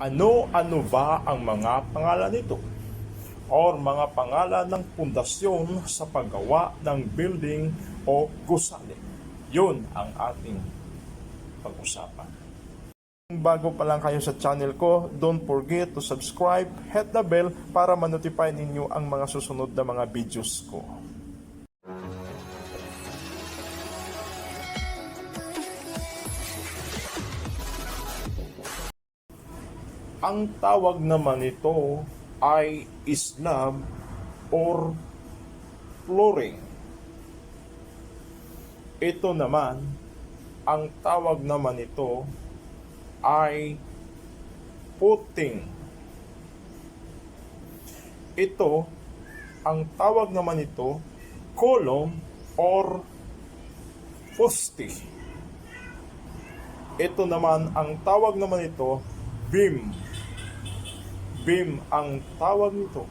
Ano-ano ba ang mga pangalan nito? Or mga pangalan ng pundasyon sa paggawa ng building o gusali? Yun ang ating pag-usapan. Bago pa lang kayo sa channel ko, don't forget to subscribe, hit the bell para ma-notify ninyo ang mga susunod na mga videos ko. Ang tawag naman nito ay slab or flooring. Ito naman, ang tawag naman nito ay footing. Ito, ang tawag naman nito, column or fusti. Ito naman, ang tawag naman nito, beam. Beam ang tawag nito.